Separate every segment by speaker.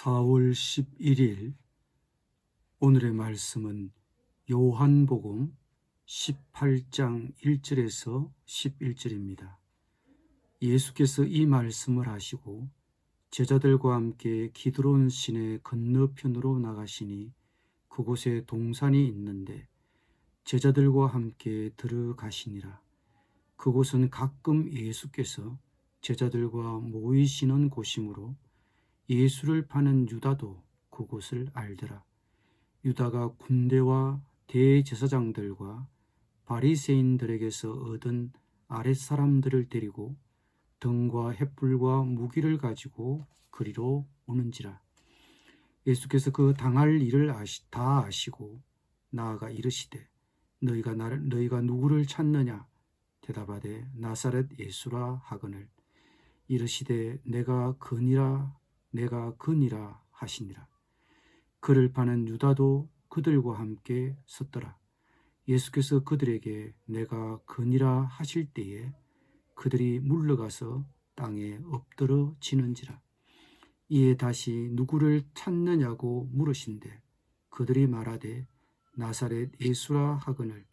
Speaker 1: 4월 11일 오늘의 말씀은 요한복음 18장 1절에서 11절입니다. 예수께서 이 말씀을 하시고 제자들과 함께 기드론 시내 건너편으로 나가시니 그곳에 동산이 있는데 제자들과 함께 들어가시니라. 그곳은 가끔 예수께서 제자들과 모이시는 곳이므로 예수를 파는 유다도 그곳을 알더라. 유다가 군대와 대제사장들과 바리새인들에게서 얻은 아랫사람들을 데리고 등과 횃불과 무기를 가지고 그리로 오는지라. 예수께서 그 당할 일을 아시, 다 아시고 나아가 이르시되 너희가 나를 너희가 누구를 찾느냐 대답하되 나사렛 예수라 하거늘 이르시되 내가 그니라 내가 그니라 하시니라. 그를 파는 유다도 그들과 함께 섰더라. 예수께서 그들에게 내가 그니라 하실 때에 그들이 물러가서 땅에 엎드러 지는지라. 이에 다시 누구를 찾느냐고 물으신데 그들이 말하되 나사렛 예수라 하거늘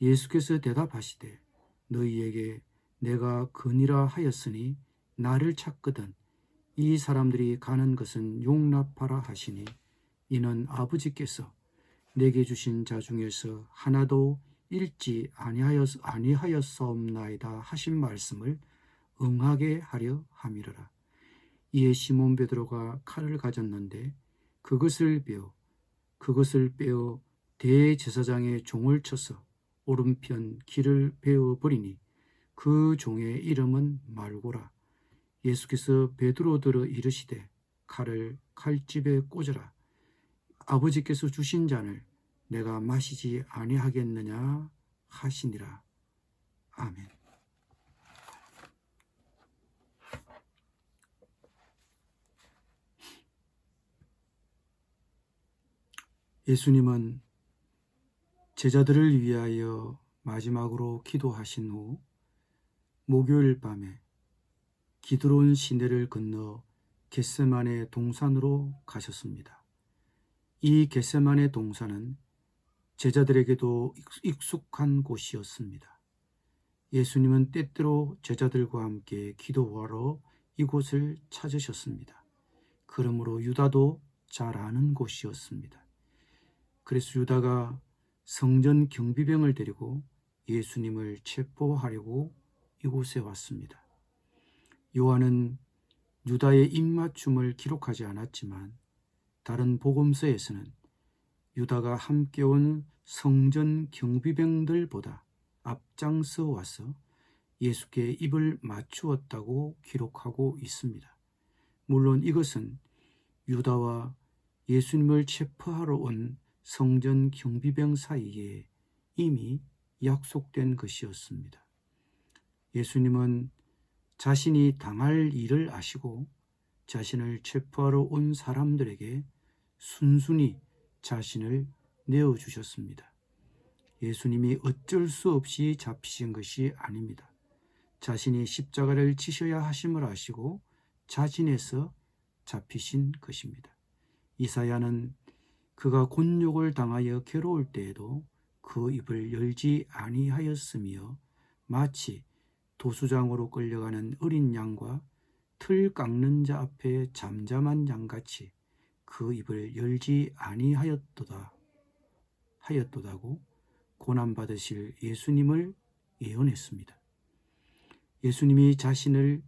Speaker 1: 예수께서 대답하시되 너희에게 내가 그니라 하였으니 나를 찾거든 이 사람들이 가는 것은 용납하라 하시니 이는 아버지께서 내게 주신 자 중에서 하나도 잃지 아니하였, 아니하였사옵나이다 하신 말씀을 응하게 하려 함이러라. 이에 시몬 베드로가 칼을 가졌는데 그것을 빼어 그것을 빼어 대제사장의 종을 쳐서 오른편 길을 베어 버리니 그 종의 이름은 말고라. 예수께서 베드로들어 이르시되 칼을 칼집에 꽂으라. 아버지께서 주신 잔을 내가 마시지 아니하겠느냐 하시니라. 아멘. 예수님은 제자들을 위하여 마지막으로 기도하신 후 목요일 밤에 기드론 시내를 건너 겟세만의 동산으로 가셨습니다. 이 겟세만의 동산은 제자들에게도 익숙한 곳이었습니다. 예수님은 때때로 제자들과 함께 기도하러 이곳을 찾으셨습니다. 그러므로 유다도 잘 아는 곳이었습니다. 그래서 유다가 성전 경비병을 데리고 예수님을 체포하려고 이곳에 왔습니다. 요한은 유다의 입맞춤을 기록하지 않았지만 다른 복음서에서는 유다가 함께 온 성전 경비병들보다 앞장서 와서 예수께 입을 맞추었다고 기록하고 있습니다. 물론 이것은 유다와 예수님을 체포하러 온 성전 경비병 사이에 이미 약속된 것이었습니다. 예수님은 자신이 당할 일을 아시고 자신을 체포하러 온 사람들에게 순순히 자신을 내어주셨습니다. 예수님이 어쩔 수 없이 잡히신 것이 아닙니다. 자신이 십자가를 지셔야 하심을 아시고 자진해서 잡히신 것입니다. 이사야는 그가 곤욕을 당하여 괴로울 때에도 그 입을 열지 아니하였으며 마치 도수장으로 끌려가는 어린 양과 틀 깎는 자 앞에 잠잠한 양같이 그 입을 열지 아니하였도다 하였도다고 고난 받으실 예수님을 예언했습니다. 예수님이 자신을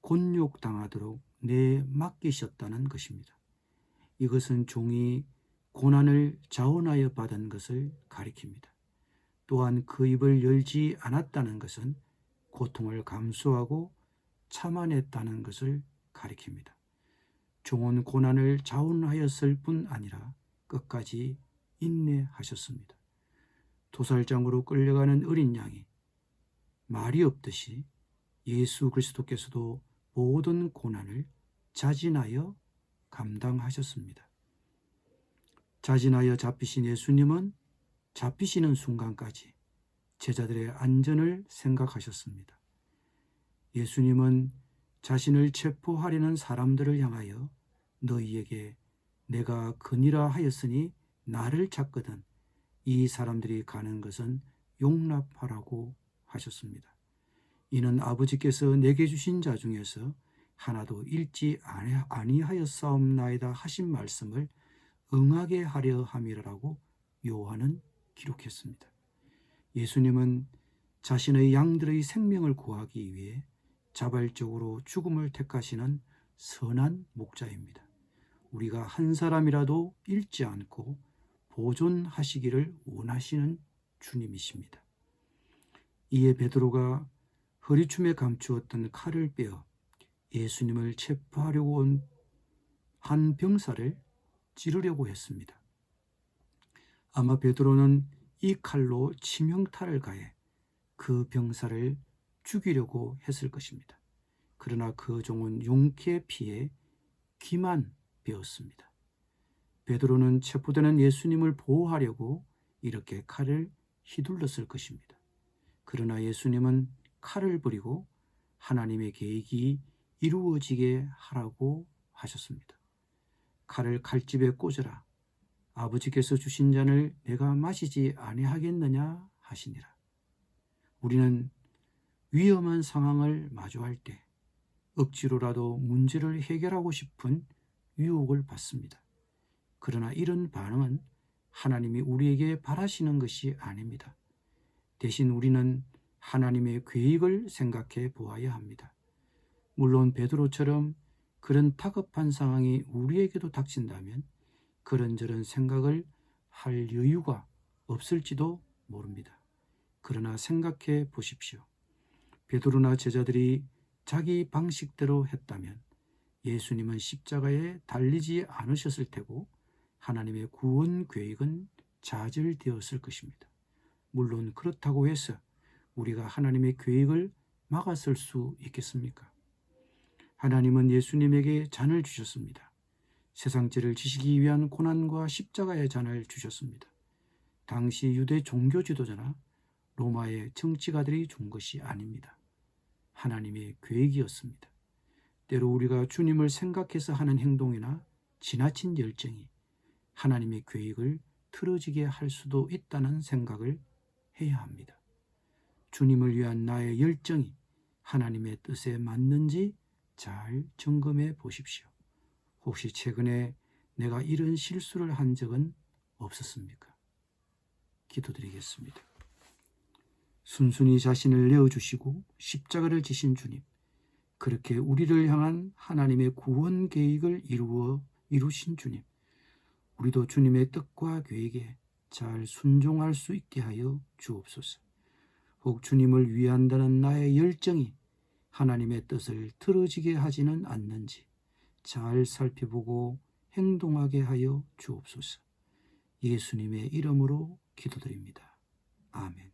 Speaker 1: 곤욕 당하도록 내 맡기셨다는 것입니다. 이것은 종이 고난을 자원하여 받은 것을 가리킵니다. 또한 그 입을 열지 않았다는 것은 고통을 감수하고 참아냈다는 것을 가리킵니다. 종은 고난을 자원하였을 뿐 아니라 끝까지 인내하셨습니다. 도살장으로 끌려가는 어린 양이 말이 없듯이 예수 그리스도께서도 모든 고난을 자진하여 감당하셨습니다. 자진하여 잡히신 예수님은 잡히시는 순간까지 제자들의 안전을 생각하셨습니다. 예수님은 자신을 체포하려는 사람들을 향하여 너희에게 내가 그니라 하였으니 나를 찾거든 이 사람들이 가는 것은 용납하라고 하셨습니다. 이는 아버지께서 내게 주신 자 중에서 하나도 잃지 아니- 아니하였사옵나이다 하신 말씀을 응하게 하려 함이라고 요한은 기록했습니다. 예수님은 자신의 양들의 생명을 구하기 위해 자발적으로 죽음을 택하시는 선한 목자입니다. 우리가 한 사람이라도 잃지 않고 보존하시기를 원하시는 주님이십니다. 이에 베드로가 허리춤에 감추었던 칼을 빼어 예수님을 체포하려고 온 한 병사를 찌르려고 했습니다. 아마 베드로는 이 칼로 치명타를 가해 그 병사를 죽이려고 했을 것입니다. 그러나 그 종은 용케 피해 귀만 베었습니다. 베드로는 체포되는 예수님을 보호하려고 이렇게 칼을 휘둘렀을 것입니다. 그러나 예수님은 칼을 버리고 하나님의 계획이 이루어지게 하라고 하셨습니다. 칼을 칼집에 꽂으라. 아버지께서 주신 잔을 내가 마시지 아니하겠느냐 하시니라. 우리는 위험한 상황을 마주할 때 억지로라도 문제를 해결하고 싶은 유혹을 받습니다. 그러나 이런 반응은 하나님이 우리에게 바라시는 것이 아닙니다. 대신 우리는 하나님의 계획을 생각해 보아야 합니다. 물론 베드로처럼 그런 다급한 상황이 우리에게도 닥친다면 그런저런 생각을 할 여유가 없을지도 모릅니다. 그러나 생각해 보십시오. 베드로나 제자들이 자기 방식대로 했다면 예수님은 십자가에 달리지 않으셨을 테고 하나님의 구원 계획은 좌절되었을 것입니다. 물론 그렇다고 해서 우리가 하나님의 계획을 막았을 수 있겠습니까? 하나님은 예수님에게 잔을 주셨습니다. 세상죄를 지시기 위한 고난과 십자가의 잔을 주셨습니다. 당시 유대 종교 지도자나 로마의 정치가들이 준 것이 아닙니다. 하나님의 계획이었습니다. 때로 우리가 주님을 생각해서 하는 행동이나 지나친 열정이 하나님의 계획을 틀어지게 할 수도 있다는 생각을 해야 합니다. 주님을 위한 나의 열정이 하나님의 뜻에 맞는지 잘 점검해 보십시오. 혹시 최근에 내가 이런 실수를 한 적은 없었습니까? 기도드리겠습니다. 순순히 자신을 내어주시고 십자가를 지신 주님, 그렇게 우리를 향한 하나님의 구원 계획을 이루어 이루신 주님, 우리도 주님의 뜻과 계획에 잘 순종할 수 있게 하여 주옵소서. 혹 주님을 위한다는 나의 열정이 하나님의 뜻을 틀어지게 하지는 않는지 잘 살펴보고 행동하게 하여 주옵소서. 예수님의 이름으로 기도드립니다. 아멘.